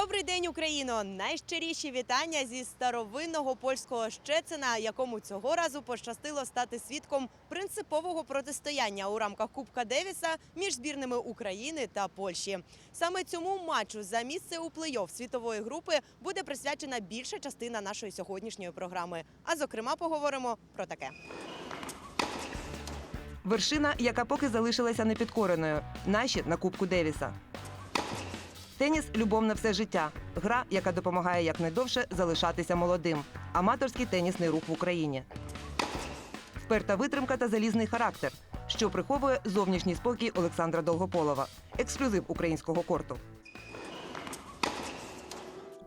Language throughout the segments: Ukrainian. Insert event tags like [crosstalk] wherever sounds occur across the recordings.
Добрий день, Україно! Найщиріші вітання зі старовинного польського Щецина, якому цього разу пощастило стати свідком принципового протистояння у рамках Кубка Девіса між збірними України та Польщі. Саме цьому матчу за місце у плей-офф світової групи буде присвячена більша частина нашої сьогоднішньої програми. А зокрема, поговоримо про таке. Вершина, яка поки залишилася непідкореною. Наші на Кубку Девіса. Теніс любов на все життя. Гра, яка допомагає якнайдовше залишатися молодим. Аматорський тенісний рух в Україні. Вперта витримка та залізний характер, що приховує зовнішній спокій Олександра Долгополова. Ексклюзив українського корту.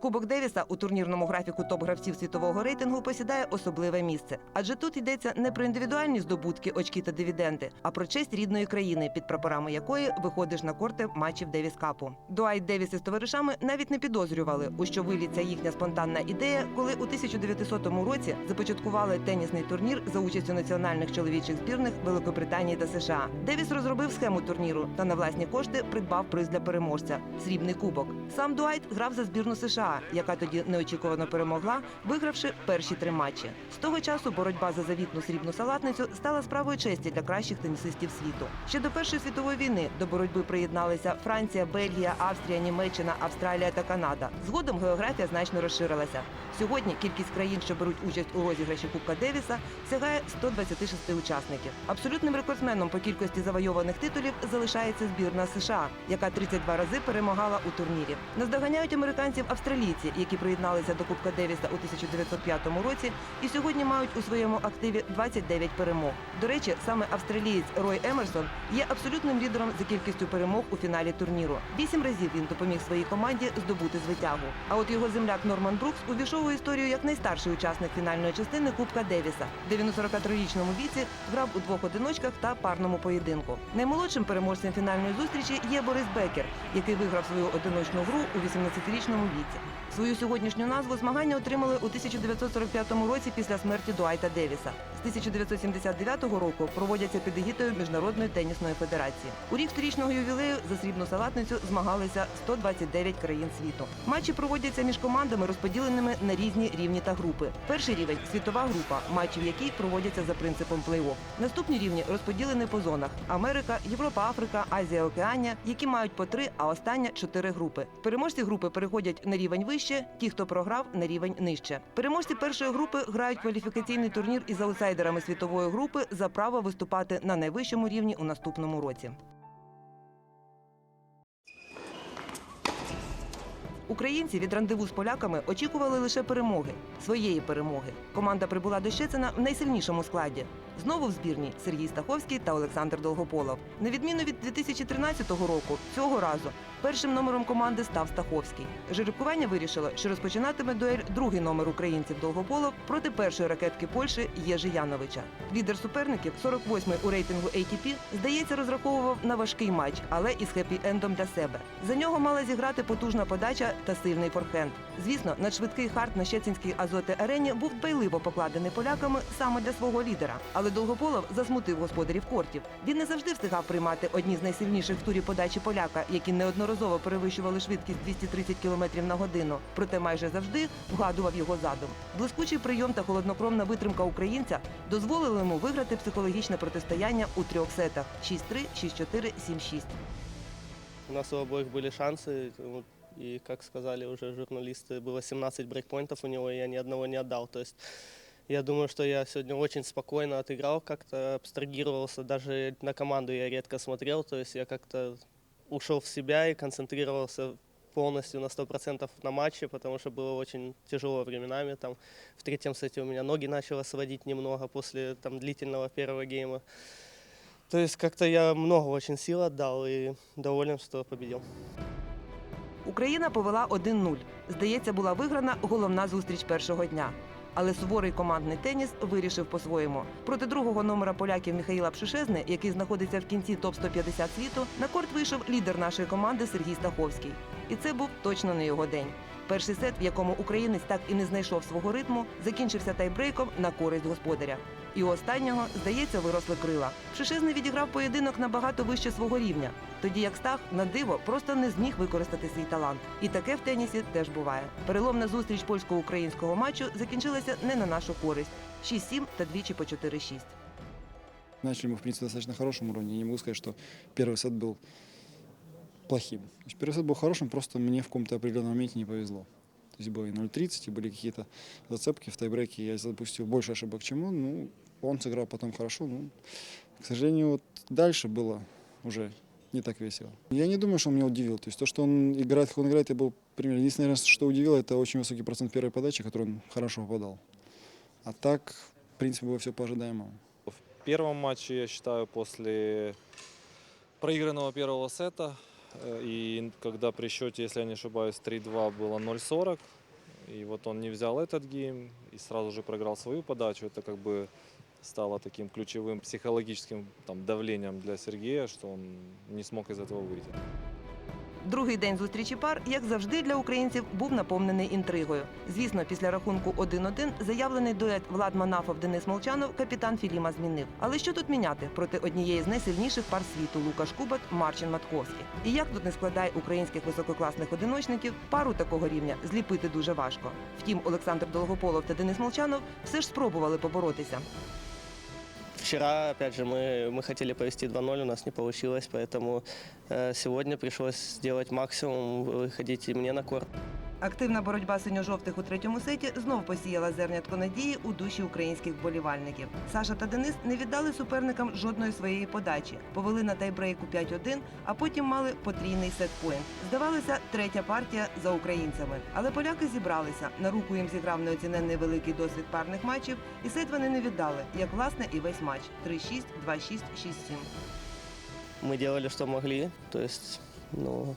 Кубок Девіса у турнірному графіку топ-гравців світового рейтингу посідає особливе місце. Адже тут йдеться не про індивідуальні здобутки, очки та дивіденди, а про честь рідної країни, під прапорами якої виходиш на корти матчів Девіс Капу. Дуайт Девіс із товаришами навіть не підозрювали, у що виліться їхня спонтанна ідея, коли у 1900 році започаткували тенісний турнір за участю національних чоловічих збірних Великобританії та США. Девіс розробив схему турніру та на власні кошти придбав приз для переможця срібний кубок. Сам Дуайт грав за збірну США, яка тоді неочікувано перемогла, вигравши перші три матчі. З того часу боротьба за завітну срібну салатницю стала справою честі для кращих тенісистів світу. Ще до Першої світової війни до боротьби приєдналися Франція, Бельгія, Австрія, Німеччина, Австралія та Канада. Згодом географія значно розширилася. Сьогодні кількість країн, що беруть участь у розіграші Кубка Девіса, сягає 126 учасників. Абсолютним рекордсменом по кількості завойованих титулів залишається збірна США, яка 32 рази перемагала у турнірі. Наздоганяють американців австралійці, які приєдналися до Кубка Девіса у 1905 році і сьогодні мають у своєму активі 29 перемог. До речі, саме австралієць Рой Емерсон є абсолютним лідером за кількістю перемог у фіналі турніру. Вісім разів він допоміг своїй команді здобути звитягу. А от його земляк Норман Брукс увійшов у історію як найстарший учасник фінальної частини Кубка Девіса, де він у 43-річному віці грав у двох одиночках та парному поєдинку. Наймолодшим переможцем фінальної зустрічі є Борис Бекер, який виграв свою одиночну гру у 18-річному віці. Свою сьогоднішню назву змагання отримали у 1945 році після смерті Дуайта Девіса. З 1979 року проводяться під егідою Міжнародної тенісної федерації. У рік сторічного ювілею за срібну салатницю змагалися 129 країн світу. Матчі проводяться між командами, розподіленими на різні рівні та групи. Перший рівень світова група, матчі в якій проводяться за принципом плей-офф. Наступні рівні розподілені по зонах: Америка, Європа, Африка, Азія, Океанія, які мають по три, а остання чотири групи. Переможці групи переходять на рівень вище, ті, хто програв, на рівень нижче. Переможці першої групи грають кваліфікаційний турнір із аутсайдерами світової групи за право виступати на найвищому рівні у наступному році. Українці від рандеву з поляками очікували лише перемоги, своєї перемоги. Команда прибула до Щецина в найсильнішому складі. Знову в збірні Сергій Стаховський та Олександр Долгополов. На відміну від 2013 року, цього разу першим номером команди став Стаховський. Жеребкування вирішило, що розпочинатиме дуель другий номер українців Долгополов проти першої ракетки Польщі Єжи Яновича. Лідер суперників, 48-й у рейтингу ATP, здається, розраховував на важкий матч, але із хеппі-ендом для себе. За нього мала зіграти потужна подача та сильний форхенд. Звісно, надшвидкий хард на Щецинській азоти арені був дбайливо покладений поляками саме для свого лідера. Але Долгополов засмутив господарів кортів. Він не завжди встигав приймати одні з найсильніших в турі подачі поляка, які неодноразово перевищували швидкість 230 км на годину. Проте майже завжди вгадував його задум. Блискучий прийом та холоднокровна витримка українця дозволили йому виграти психологічне протистояння у трьох сетах: 6-3, 6-4, 7-6. У нас у обоих были шансы, вот, и, как сказали уже журналисты, было 17 брейкпоинтов у него, и я ни одного не отдал. То есть я думаю, что я сегодня очень спокойно отыграл, как-то абстрагировался, даже на команду я редко смотрел, то есть я как-то ушел в себя и концентрировался полностью на 100% на матче, потому что было очень тяжело временами. Там, в третьем сете у меня ноги начало сводить немного после там, длительного первого гейма. То есть как-то я много очень сил отдал и доволен, что победил. Україна повела 1-0. Здається, була виграна головна зустріч першого дня. Але суворий командний теніс вирішив по-своєму. Проти другого номера поляків Михаїла Пшишезни, який знаходиться в кінці топ-150 світу, на корт вийшов лідер нашої команди Сергій Стаховський. І це був точно не його день. Перший сет, в якому українець так і не знайшов свого ритму, закінчився тайбрейком на користь господаря. І у останнього, здається, виросли крила. Пшишизний відіграв поєдинок набагато вище свого рівня, тоді як Стах на диво просто не зміг використати свій талант. І таке в тенісі теж буває. Переломна зустріч польсько-українського матчу закінчилася не на нашу користь: 6-7 та двічі по 4-6. Начали мы, в принципе, на достаточно хорошем уровне. Не могу сказать, что первый сет был плохим. То есть первый сет был хорошим, просто мне в каком-то определенном моменте не повезло. То есть было и 0.30, и были какие-то зацепки в тайбреке. Я запустил больше ошибок, чем он. Ну, он сыграл потом хорошо. Ну, к сожалению, вот дальше было уже не так весело. Я не думаю, что он меня удивил. То есть то, что он играет, как он играет, я был пример. Единственное, что удивило, это очень высокий процент первой подачи, который он хорошо попадал. А так, в принципе, было все по ожидаемому. В первом матче, я считаю, после проигранного первого сета, э, и когда при счете, если я не ошибаюсь, 3-2 было 0-40, и вот он не взял этот гейм и сразу же проиграл свою подачу, это как бы стало таким ключевым психологическим там, давлением для Сергея, что он не смог из этого выйти. Другий день зустрічі пар, як завжди, для українців був наповнений інтригою. Звісно, після рахунку 1-1 заявлений дует Влад Манафов Денис Молчанов капітан Філіма змінив. Але що тут міняти проти однієї з найсильніших пар світу Лукаш Кубат Марчин Матковський? І як тут не складай українських висококласних одиночників, пару такого рівня зліпити дуже важко. Втім, Олександр Долгополов та Денис Молчанов все ж спробували поборотися. Вчера, опять же, мы, мы хотели повести 2-0, у нас не получилось, поэтому э, сегодня пришлось сделать максимум, выходить и мне на корт. Активна боротьба синьо-жовтих у третьому сеті знов посіяла зернятко надії у душі українських вболівальників. Саша та Денис не віддали суперникам жодної своєї подачі, повели на тайбрейку 5-1, а потім мали потрійний сетпоінт. Здавалося, третя партія за українцями. Але поляки зібралися. На руку їм зіграв неоціненний великий досвід парних матчів, і сет вони не віддали, як власне і весь матч: 3-6, 2-6, 6-7. Мы делали, что могли, то есть, ну,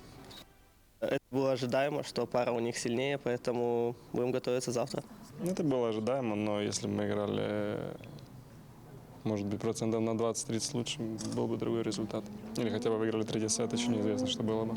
это было ожидаемо, что пара у них сильнее, поэтому будем готовиться завтра. Ну, Это было ожидаемо, но если бы мы играли, э, может быть, процентов на 20-30 лучше, был бы другой результат. Или хотя бы выиграли третий сет, еще неизвестно, что было бы.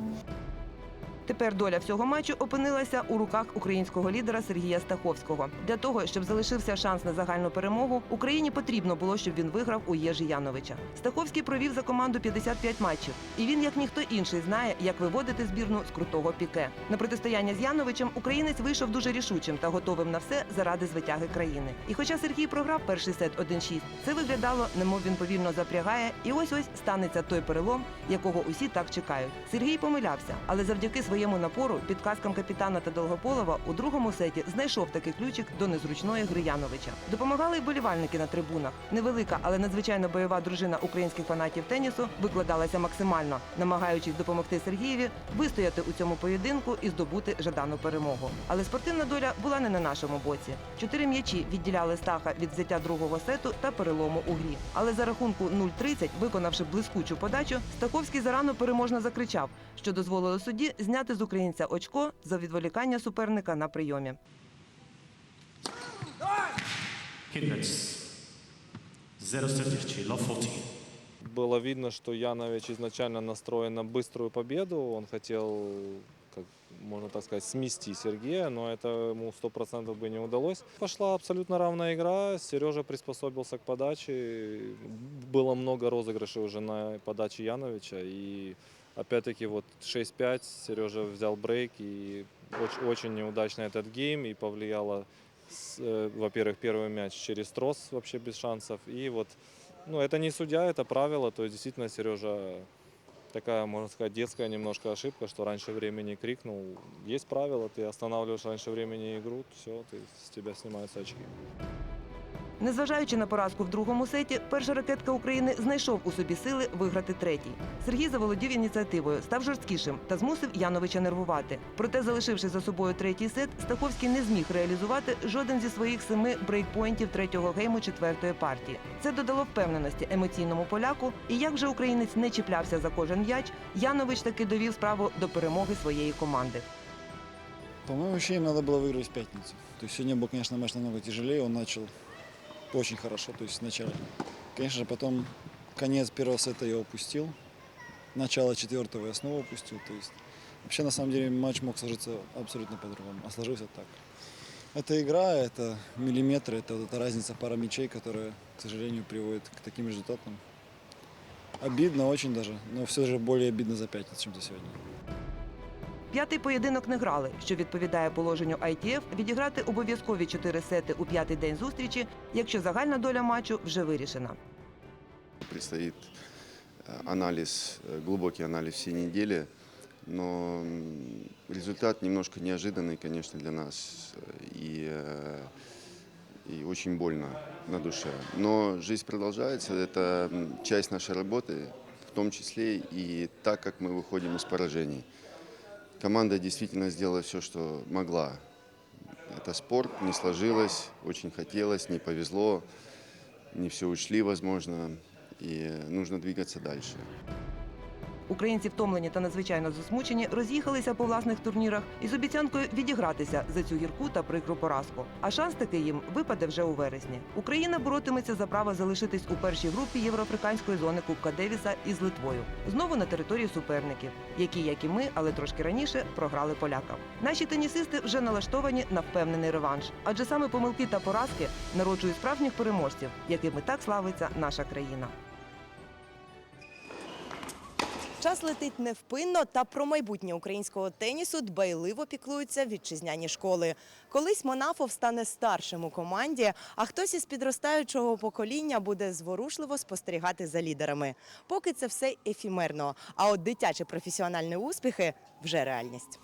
Тепер доля всього матчу опинилася у руках українського лідера Сергія Стаховського. Для того, щоб залишився шанс на загальну перемогу, Україні потрібно було, щоб він виграв у Єжі Яновича. Стаховський провів за команду 55 матчів, і він, як ніхто інший, знає, як виводити збірну з крутого піке. На протистояння з Яновичем українець вийшов дуже рішучим та готовим на все заради звитяги країни. І хоча Сергій програв перший сет 1-6, це виглядало, немов він повільно запрягає, і ось ось станеться той перелом, якого усі так чекають. Сергій помилявся, але завдяки своєму напору, підказкам капітана та Долгополова у другому сеті знайшов такий ключик до незручної гри Яновича. Допомагали й болівальники на трибунах. Невелика, але надзвичайно бойова дружина українських фанатів тенісу викладалася максимально, намагаючись допомогти Сергієві вистояти у цьому поєдинку і здобути жадану перемогу. Але спортивна доля була не на нашому боці. Чотири м'ячі відділяли Стаха від взяття другого сету та перелому у грі. Але за рахунку 0-30, виконавши блискучу подачу, Стаховський зарано переможно закричав, що дозволило судді зняти з українця очко за відволікання суперника на прийомі. Kindreds 0-30, love 14. Было видно, что Янович изначально настроен на быструю победу. Он хотел, как можно так сказать, смести Сергея, но это ему 100% бы не удалось. Пошла абсолютно равная игра. Сережа приспособился к подаче. Было много розыгрышей уже на подаче Яновича. И опять-таки вот 6-5 Сережа взял брейк. И очень, очень неудачно этот гейм. И повлияло, с, э, во-первых, первый мяч через трос вообще без шансов. И вот ну, это не судья, это правило. То есть, действительно, Сережа такая, можно сказать, детская немножко ошибка, что раньше времени крикнул. Есть правило, ты останавливаешь раньше времени игру, все, ты, с тебя снимаются очки. Незважаючи на поразку в другому сеті, перша ракетка України знайшов у собі сили виграти третій. Сергій заволодів ініціативою, став жорсткішим та змусив Яновича нервувати. Проте, залишивши за собою третій сет, Стаховський не зміг реалізувати жоден зі своїх семи брейкпоінтів третього гейму четвертої партії. Це додало впевненості емоційному поляку. І як вже українець не чіплявся за кожен м'яч, Янович таки довів справу до перемоги своєї команди. По моим ощущениям, надо было выиграть в пятницу. То есть сегодня был, конечно, матч намного тяжелее. Он начал очень хорошо, то есть вначале. Конечно же, потом конец первого сета я упустил. Начало четвертого я снова упустил. То есть вообще, на самом деле, матч мог сложиться абсолютно по-другому. А сложился так. Это игра, это миллиметры, это вот эта разница пара мячей, которая к сожалению, приводит к таким результатам. Обидно очень даже, но все же более обидно за пятницу, чем за сегодня. П'ятий поєдинок не грали, що відповідає положенню ITF відіграти обов'язкові чотири сети у п'ятий день зустрічі, якщо загальна доля матчу вже вирішена. Предстоит э, анализ, э, глубокий анализ всей недели, но м, результат немножко неожиданный, конечно, для нас э, и, э, и очень больно на душе. Но жизнь продолжается, это м, часть нашей работы, в том числе и так, как мы выходим из поражений. Команда действительно сделала все, что могла. Это спорт, не сложилось, очень хотелось, не повезло, не все учли, возможно, и нужно двигаться дальше. Українці втомлені та надзвичайно засмучені, роз'їхалися по власних турнірах із обіцянкою відігратися за цю гірку та прикру поразку. А шанс такий їм випаде вже у вересні. Україна боротиметься за право залишитись у першій групі євроафриканської зони Кубка Девіса із Литвою. Знову на території суперників, які, як і ми, але трошки раніше, програли полякам. Наші тенісисти вже налаштовані на впевнений реванш, адже саме помилки та поразки народжують справжніх переможців, якими так славиться наша країна. Час летить невпинно, та про майбутнє українського тенісу дбайливо піклуються вітчизняні школи. Колись Монафов стане старшим у команді, а хтось із підростаючого покоління буде зворушливо спостерігати за лідерами. Поки це все ефімерно. А от дитячі професіональні успіхи вже реальність.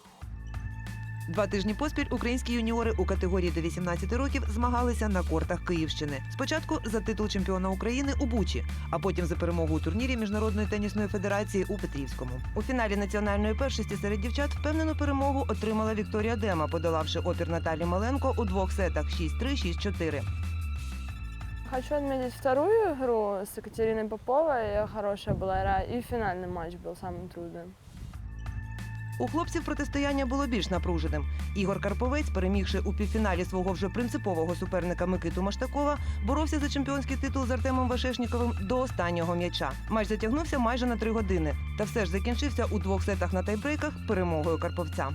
Два тижні поспіль українські юніори у категорії до 18 років змагалися на кортах Київщини. Спочатку за титул чемпіона України у Бучі, а потім за перемогу у турнірі Міжнародної тенісної федерації у Петрівському. У фіналі національної першості серед дівчат впевнену перемогу отримала Вікторія Дема, подолавши опір Наталі Маленко у двох сетах 6-3, 6-4. Хочу отметить вторую игру с Екатериной Поповой. Хорошая была игра. И финальный матч был самым трудным. У хлопців протистояння було більш напруженим. Ігор Карповець, перемігши у півфіналі свого вже принципового суперника Микиту Маштакова, боровся за чемпіонський титул з Артемом Вашешніковим до останнього м'яча. Матч затягнувся майже на три години, та все ж закінчився у двох сетах на тайбрейках перемогою Карповця.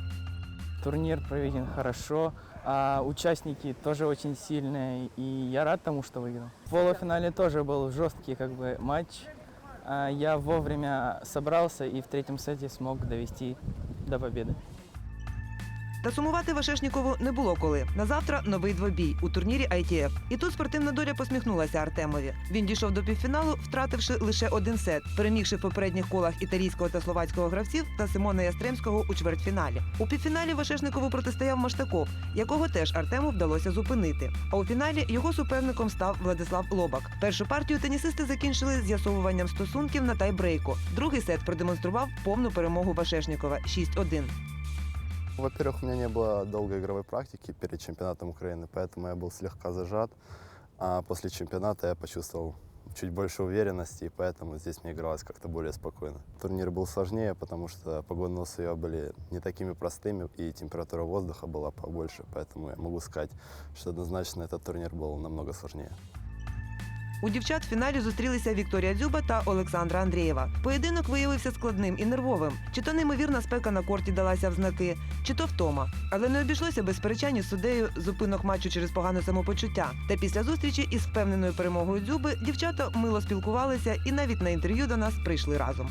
Турнир проведен хорошо, а участники тоже очень сильные, и я рад тому, что выиграл. В полуфинале тоже был жесткий как бы матч. Я вовремя собрался и в третьем сете смог довести до победы. Та сумувати Вашешнікову не було коли. На завтра новий двобій у турнірі ITF. І тут спортивна доля посміхнулася Артемові. Він дійшов до півфіналу, втративши лише один сет, перемігши в попередніх колах італійського та словацького гравців та Симона Ястремського у чвертьфіналі. У півфіналі Вашешникову протистояв Маштаков, якого теж Артему вдалося зупинити. А у фіналі його суперником став Владислав Лобак. Першу партію тенісисти закінчили з'ясовуванням стосунків на тайбрейку. Другий сет продемонстрував повну перемогу Вашешнікова 6-1. Во-первых, у меня не было долгой игровой практики перед чемпионатом Украины, поэтому я был слегка зажат. А после чемпионата я почувствовал чуть больше уверенности, и поэтому здесь мне игралось как-то более спокойно. Турнир был сложнее, потому что погодные условия были не такими простыми, и температура воздуха была побольше, поэтому я могу сказать, что однозначно этот турнир был намного сложнее. У дівчат в фіналі зустрілися Вікторія Дзюба та Олександра Андрієва. Поєдинок виявився складним і нервовим. Чи то неймовірна спека на корті далася в знаки, чи то втома. Але не обійшлося без сперечань із суддею зупинок матчу через погане самопочуття. Та після зустрічі із впевненою перемогою Дзюби дівчата мило спілкувалися і навіть на інтерв'ю до нас прийшли разом.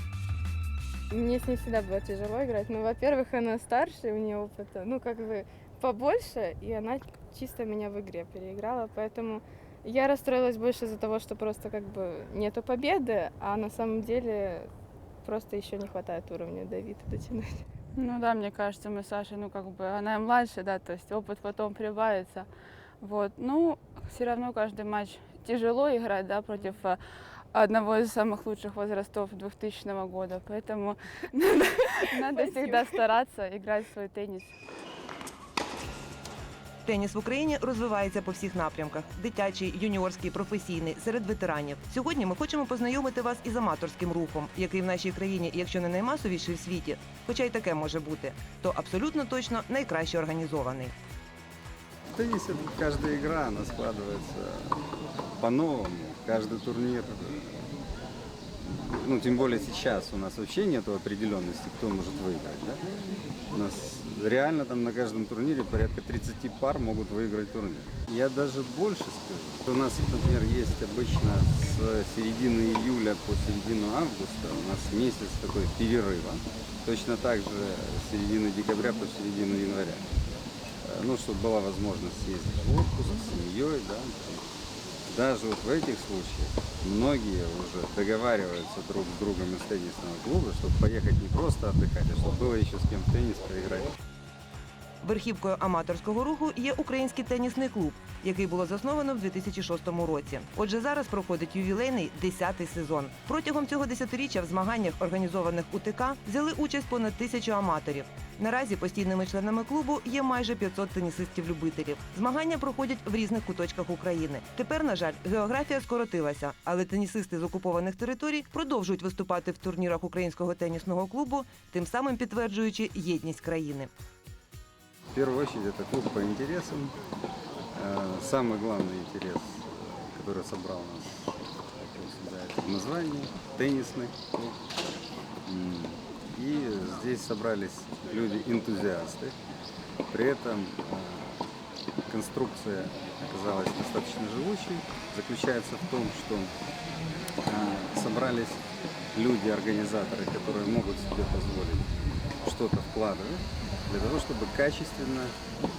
Мне с ней всегда было тяжело играть. Ну, во-первых, она старше, у нее опыта, ну, как бы побольше, и она чисто меня в игре переиграла, поэтому я расстроилась больше из-за того, что просто как бы нету победы, а на самом деле просто еще не хватает уровня Давида дотянуть. Ну да, мне кажется, мы с Сашей, ну как бы, она и младше, да, то есть опыт потом прибавится. Вот, ну, все равно каждый матч тяжело играть, да, против э, одного из самых лучших возрастов 2000 года, поэтому [laughs] надо, надо всегда стараться играть в свой теннис. Теніс в Україні розвивається по всіх напрямках: дитячий, юніорський, професійний, серед ветеранів. Сьогодні ми хочемо познайомити вас із аматорським рухом, який в нашій країні, якщо не наймасовіший в світі, хоча й таке може бути, то абсолютно точно найкраще організований. В теннисе каждая игра, по-новому. Каждый турнир ну, тем более сейчас у нас вообще нет определенности, кто может выиграть, да? У нас реально там на каждом турнире порядка 30 пар могут выиграть турнир. Я даже больше скажу. У нас, например, есть обычно с середины июля по середину августа у нас месяц такой перерыва. Точно так же с середины декабря по середину января. Э, Ну, чтобы была возможность съездить в отпуск с семьей, да. Даже вот в этих случаях многие уже договариваются друг с другом из теннисного клуба, чтобы поехать не просто отдыхать, а чтобы было еще с кем в теннис поиграть. Верхівкою аматорського руху є український тенісний клуб, який було засновано в 2006 році. Отже, зараз проходить ювілейний 10-й сезон. Протягом цього десятиріччя в змаганнях, організованих УТК, взяли участь понад тисячу аматорів. Наразі постійними членами клубу є майже 500 тенісистів-любителів. Змагання проходять в різних куточках України. Тепер, на жаль, географія скоротилася, але тенісисти з окупованих територій продовжують виступати в турнірах українського тенісного клубу, тим самим підтверджуючи єдність країни. Первую очередь это клуб по интересам. Э, Самый главный интерес, который собрал нас сюда, это в названии, теннисный клуб. И здесь собрались люди-энтузиасты. При этом э, конструкция оказалась достаточно живучей. Заключается в том, что э, собрались люди-организаторы, которые могут себе позволить что-то вкладывать для того, чтобы качественно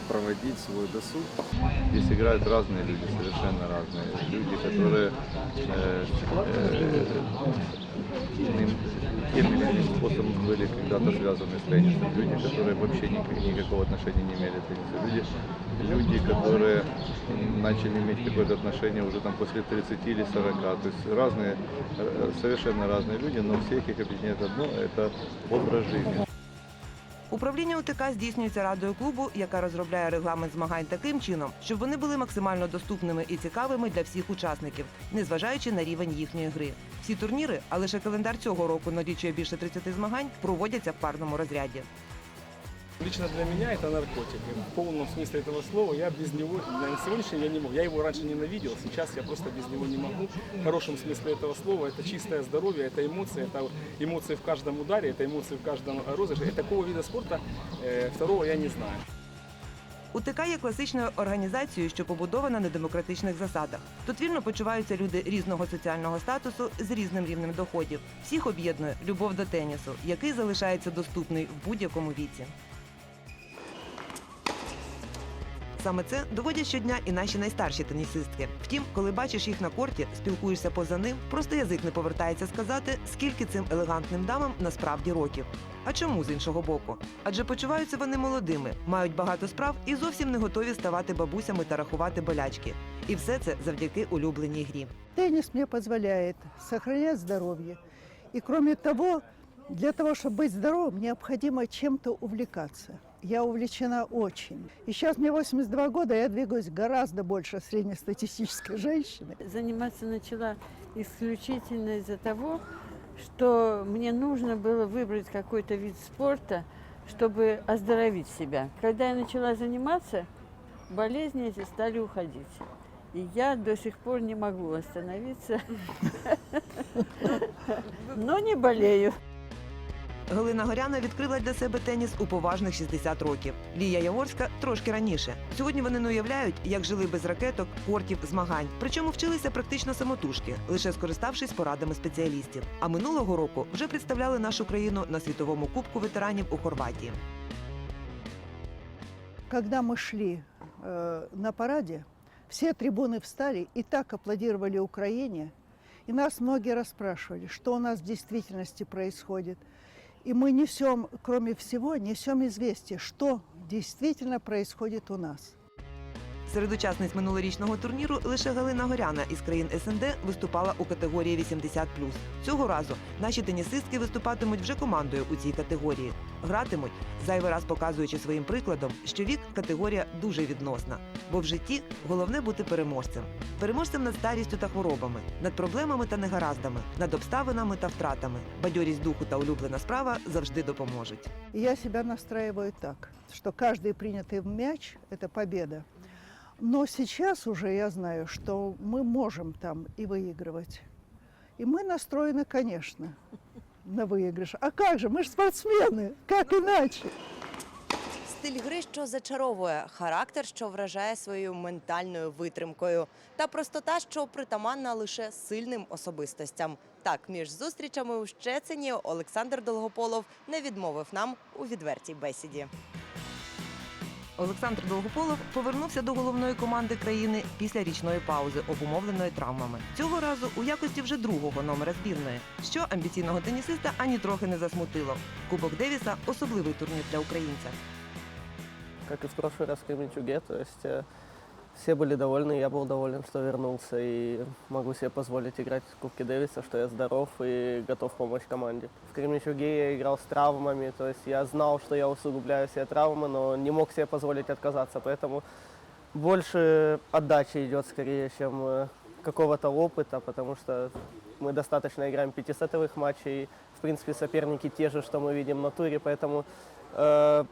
проводить свой досуг. Здесь играют разные люди, совершенно разные. Люди, которые э, э, тем или иным способом были когда-то связаны с теннисом. Люди, которые вообще ни- никакого отношения не имели к теннису. Люди, люди, которые начали иметь какое-то отношение уже там после 30 или 40. То есть разные, э, совершенно разные люди, но всех их объединяет одно – это образ жизни. Управління УТК здійснюється радою клубу, яка розробляє регламент змагань таким чином, щоб вони були максимально доступними і цікавими для всіх учасників, незважаючи на рівень їхньої гри. Всі турніри, а лише календар цього року налічує більше 30 змагань, проводяться в парному розряді. Лично для меня это наркотик. И В полном смысле этого слова я без него на сегодняшний день я не могу. Я его раньше ненавидел, сейчас я просто без него не могу. В хорошем смысле этого слова это чистое здоровье, это эмоции, это эмоции в каждом ударе, это эмоции в каждом розыгрыше. И такого вида спорта э, второго я не знаю. УТК є класичною організацією, що побудована на демократичних засадах. Тут вільно почуваються люди різного соціального статусу з різним рівнем доходів. Всіх об'єднує любов до тенісу, який залишається доступний в будь-якому віці. Саме це доводять щодня і наші найстарші тенісистки. Втім, коли бачиш їх на корті, спілкуєшся поза ним, просто язик не повертається сказати, скільки цим елегантним дамам насправді років. А чому з іншого боку? Адже почуваються вони молодими, мають багато справ і зовсім не готові ставати бабусями та рахувати болячки. І все це завдяки улюбленій грі. Теннис мне позволяет сохранять здоровье. И кроме того, для того, чтобы быть здоровым, необходимо чем-то увлекаться. Я увлечена очень. И сейчас мне 82 года, я двигаюсь гораздо больше среднестатистической женщины. Заниматься начала исключительно из-за того, что мне нужно было выбрать какой-то вид спорта, чтобы оздоровить себя. Когда я начала заниматься, болезни эти стали уходить. И я до сих пор не могу остановиться, [laughs] но не болею. Галина Горяна відкрила для себе теніс у поважних 60 років. Лія Яворська трошки раніше. Сьогодні вони не уявляють, як жили без ракеток, кортів, змагань. Причому вчилися практично самотужки, лише скориставшись порадами спеціалістів. А минулого року вже представляли нашу країну на світовому кубку ветеранів у Хорватії. Когда мы шли э, на параде, все трибуны встали и так аплодировали Украине. И нас многие расспрашивали, что у нас в действительности происходит. И мы несем, кроме всего, несем известие, что действительно происходит у нас. Серед учасниць минулорічного турніру лише Галина Горяна із країн СНД виступала у категорії 80+. Цього разу наші тенісистки виступатимуть вже командою у цій категорії Гратимуть, зайвий раз показуючи своїм прикладом, що вік категорія дуже відносна. Бо в житті головне бути переможцем. Переможцем над старістю та хворобами, над проблемами та негараздами, над обставинами та втратами. Бадьорість духу та улюблена справа завжди допоможуть. И я себя настраиваю так, что каждый принятый мяч – это победа. Но сейчас уже я знаю, что мы можем там и выигрывать. И мы настроены, конечно, на выигрыш. А как же, мы же спортсмены, как иначе? Стиль гри, що зачаровує, характер, що вражає своєю ментальною витримкою, та простота, що притаманна лише сильним особистостям. Так, між зустрічами у Щецині Олександр Долгополов не відмовив нам у відвертій бесіді. Олександр Довгополов повернувся до головної команди країни після річної паузи, обумовленої травмами. Цього разу у якості вже другого номера збірної, що амбіційного тенісиста ані трохи не засмутило. Кубок Девіса особливий турнір для українця. Як і в прошлый раз Кременчуге. То есть э, все были довольны, я был доволен, что вернулся и могу себе позволить играть в Кубке Дэвиса, что я здоров и готов помочь команде. В Кременчуге я играл с травмами, то есть я знал, что я усугубляю все травмы, но не мог себе позволить отказаться, поэтому больше отдачи идет скорее, чем э, какого-то опыта, потому что мы достаточно играем пятисетовых матчей, в принципе, соперники те же, что мы видим на туре, поэтому э,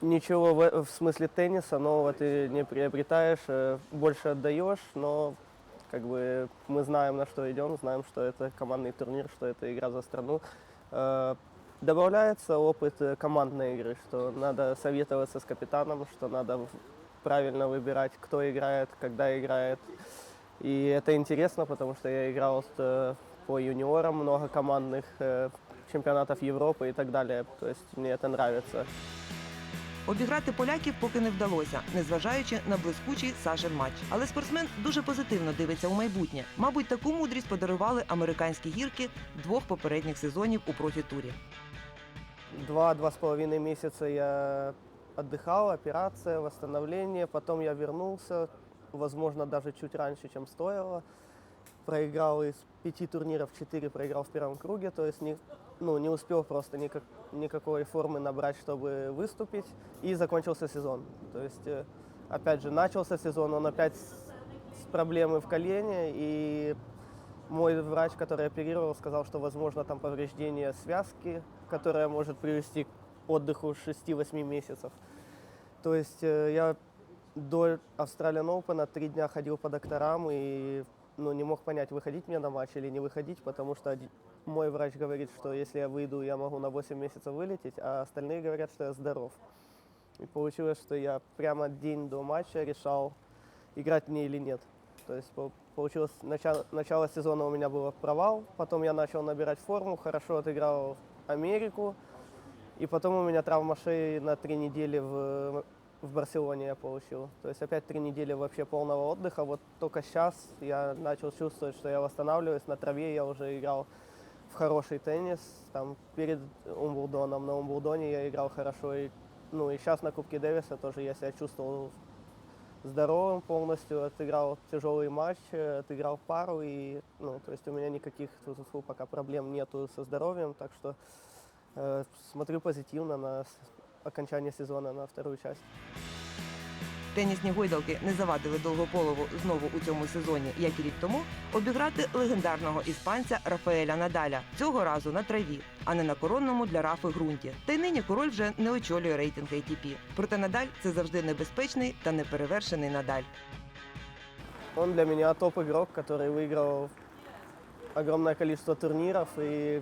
ничего в, в смысле тенниса нового ты не приобретаешь, э, больше отдаешь, но как бы мы знаем, на что идем, знаем, что это командный турнир, что это игра за страну. Э, Добавляется опыт э, командной игры, что надо советоваться с капитаном, что надо правильно выбирать, кто играет, когда играет. И это интересно, потому что я играл по юниорам много командных чемпионатов Европы и так далее. То есть мне это нравится. Обіграти поляків поки не вдалося, незважаючи на блискучий Сашин матч. Але спортсмен дуже позитивно дивиться у майбутнє. Мабуть, таку мудрість подарували американські гірки двох попередніх сезонів у профітурі. Два-два с половиной месяца я отдыхал, операция, восстановление. Потом я вернулся, возможно, даже чуть раньше, чем стоило. Проиграл из пяти турниров, четыре проиграл в первом круге, то ну, не успел просто никак, никакой формы набрать, чтобы выступить. И закончился сезон. То есть, э, опять же, начался сезон, он опять с, проблемой в колене, и мой врач, который оперировал, сказал, что возможно там повреждение связки, которое может привести к отдыху 6-8 месяцев. То есть э, я до Australian Open три дня ходил по докторам и ну, не мог понять, выходить мне на матч или не выходить, потому что мой врач говорит, что если я выйду, я могу на 8 месяцев вылететь, а остальные говорят, что я здоров. И получилось, что я прямо день до матча решал, играть мне или нет. То есть по- получилось, начало, начало сезона у меня было провал, потом я начал набирать форму, хорошо отыграл Америку, и потом у меня травма шеи на три недели в, в Барселоне я получил. То есть опять три недели вообще полного отдыха. Вот только сейчас я начал чувствовать, что я восстанавливаюсь. На траве я уже играл в хороший теннис. Там перед Умблдоном, на Умблдоне я играл хорошо. И, ну и сейчас на Кубке Дэвиса тоже я себя чувствовал здоровым полностью, отыграл тяжелый матч, отыграл пару, и, ну, то есть у меня никаких тьфу-тьфу, пока проблем нету со здоровьем, так что э, смотрю позитивно на окончание сезона, на вторую часть. Тенісні гойдалки не завадили Долгополову знову у цьому сезоні, як і рік тому, обіграти легендарного іспанця Рафаеля Надаля цього разу на траві, а не на коронному для Рафи ґрунті. Та й нині король вже не очолює рейтинг ATP. Проте Надаль це завжди небезпечний та неперевершений Надаль. Он для меня топ-игрок, который выиграл огромное количество турниров, и,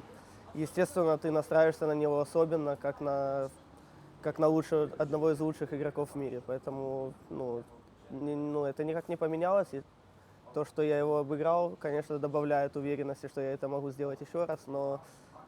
естественно, ты настраиваешься на него особенно, как на, как на лучшего, одного из лучших игроков в мире. Поэтому, ну, не- ну, это никак не поменялось. И то, что я его обыграл, конечно, добавляет уверенности, что я это могу сделать еще раз, но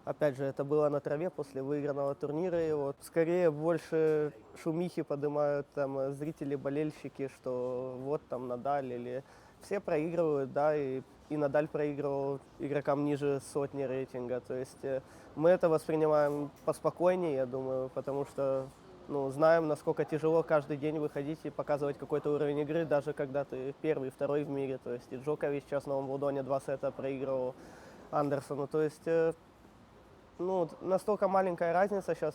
Опять же, это было на траве после выигранного турнира. И вот скорее больше шумихи поднимают там зрители, болельщики, что вот там Надаль или все проигрывают, да, и, и Надаль проигрывал игрокам ниже сотни рейтинга. То есть э, мы это воспринимаем поспокойнее, я думаю, потому что ну, знаем, насколько тяжело каждый день выходить и показывать какой-то уровень игры, даже когда ты первый, второй в мире. То есть и Джокович сейчас на Умблдоне два сета проигрывал Андерсону. То есть э, ну, настолько маленькая разница сейчас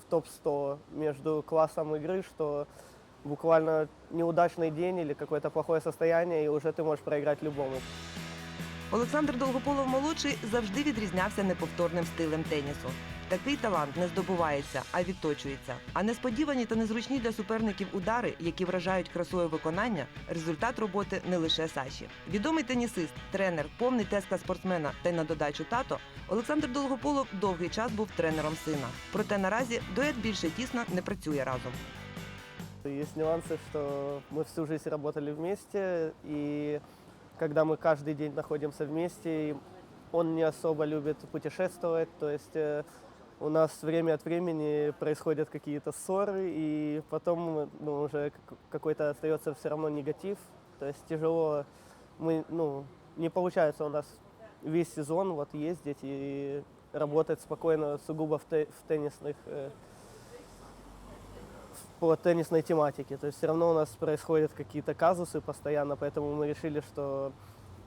в топ-100 между классом игры, что буквально неудачный день или какое-то плохое состояние, и уже ты можешь проиграть любому. Олександр Долгополов молодший завжди відрізнявся неповторним стилем тенісу. Такий талант не здобувається, а відточується. А несподівані та незручні для суперників удари, які вражають красою виконання, результат роботи не лише Саші. Відомий тенісист, тренер, повний тезка спортсмена та й на додачу тато Олександр Долгополов довгий час був тренером сина. Проте наразі дует більше тісно не працює разом. Есть нюансы, что мы всю жизнь работали вместе, и когда мы каждый день находимся вместе, и он не особо любит путешествовать, то есть э, у нас время от времени происходят какие-то ссоры, и потом ну, уже как- какой-то остается все равно негатив, то есть тяжело, мы, ну, не получается у нас весь сезон вот ездить и работать спокойно сугубо в, те- в теннисных э, по теннисной тематике. То есть все равно у нас происходят какие-то казусы постоянно, поэтому мы решили, что,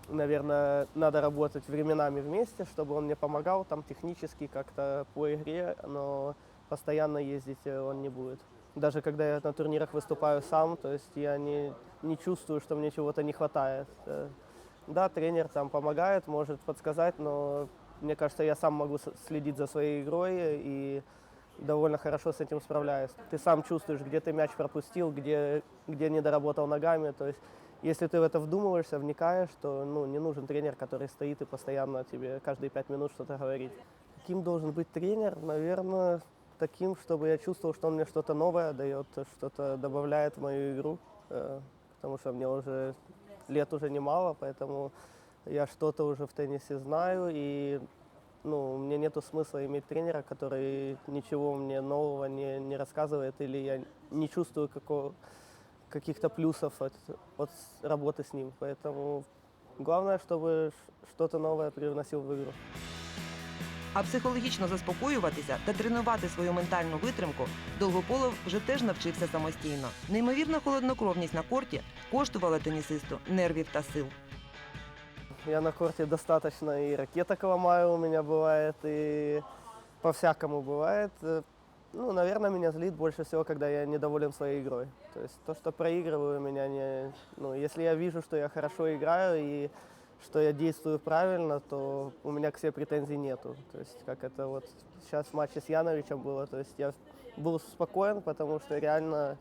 наверное, надо работать временами вместе, чтобы он мне помогал там технически как-то по игре, но постоянно ездить э, он не будет. Даже когда я на турнирах выступаю сам, то есть я не, не чувствую, что мне чего-то не хватает. Э, Да, тренер там помогает, может подсказать, но мне кажется, я сам могу с- следить за своей игрой и довольно хорошо с этим справляюсь. Ты сам чувствуешь, где ты мяч пропустил, где, где не доработал ногами. То есть, если ты в это вдумываешься, вникаешь, то ну, не нужен тренер, который стоит и постоянно тебе каждые пять минут что-то говорит. Каким должен быть тренер? Наверное, таким, чтобы я чувствовал, что он мне что-то новое дает, что-то добавляет в мою игру. э, Потому что мне уже лет уже немало, поэтому я что-то уже в теннисе знаю, и ну, мне нету смысла иметь тренера, который ничего мне нового не, не рассказывает, или я не чувствую какого, каких-то плюсов от, от с- работы с ним. Поэтому главное, чтобы ш- что-то новое привносил в игру. А психологічно заспокоюватися та тренувати свою ментальну витримку Довгополов вже теж навчився самостійно. Неймовірна холоднокровність на корті коштувала тенісисту нервів та сил. Я на корте достаточно и ракеток ломаю у меня бывает, и по-всякому бывает. Э, Ну, наверное, меня злит больше всего, когда я недоволен своей игрой. То есть то, что проигрываю, меня не... Ну, если я вижу, что я хорошо играю и что я действую правильно, то у меня к себе претензий нету. То есть как это вот сейчас в матче с Яновичем было. То есть я был спокоен, потому что реально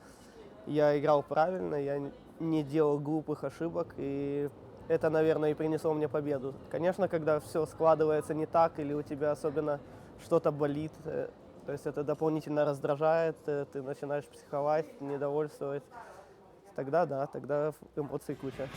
я играл правильно, я не делал глупых ошибок, и это, наверное, и принесло мне победу. Конечно, когда все складывается не так, или у тебя особенно что-то болит, э, то есть это дополнительно раздражает, э, ты начинаешь психовать, недовольствовать, тогда да, тогда эмоций куча.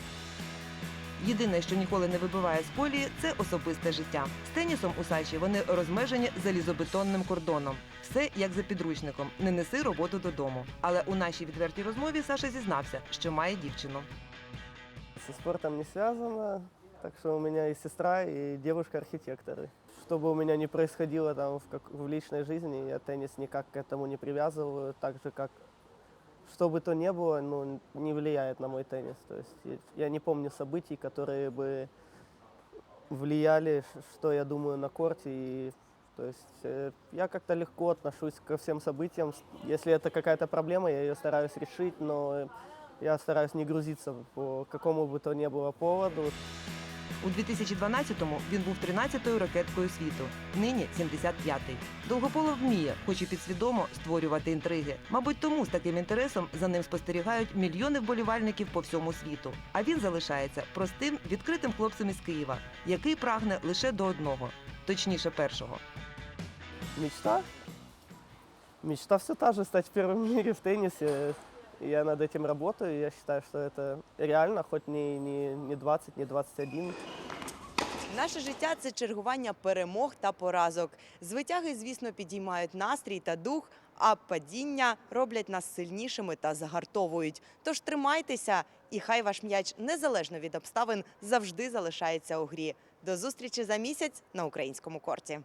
Єдине, що ніколи не вибиває з колії, це особисте життя. З тенісом у Саші вони розмежені залізобетонним кордоном. Все як за підручником. Не неси роботу додому. Але у нашій відвертій розмові Саша зізнався, що має дівчину. Со спортом не связано, так что у меня и сестра, и девушка-архитекторы. Что бы у меня ни происходило там в, как, в личной жизни, я теннис никак к этому не привязываю, так же как что бы то ни было, ну, не влияет на мой теннис. То есть я- не помню событий, которые бы влияли, что я думаю на корте. И, то есть э, я как-то легко отношусь ко всем событиям. Если это какая-то проблема, я ее стараюсь решить, но я стараюсь не грузиться по какому бы то ни было поводу. У 2012-му він був 13-ю ракеткою світу, нині 75-й. Довгополов вміє, хоч і підсвідомо, створювати інтриги. Мабуть, тому з таким інтересом за ним спостерігають мільйони вболівальників по всьому світу. А він залишається простим, відкритим хлопцем із Києва, який прагне лише до одного, точніше першого. Мечта? Мечта все та же, стать первым в мире в теннисе. Я над этим работаю, я считаю, что это реально, хоть не, не, не 20, не 21. Наше життя це чергування перемог та поразок. Звитяги, звісно, підіймають настрій та дух, а падіння роблять нас сильнішими та загартовують. Тож тримайтеся, і хай ваш м'яч незалежно від обставин завжди залишається у грі. До зустрічі за місяць на українському корті.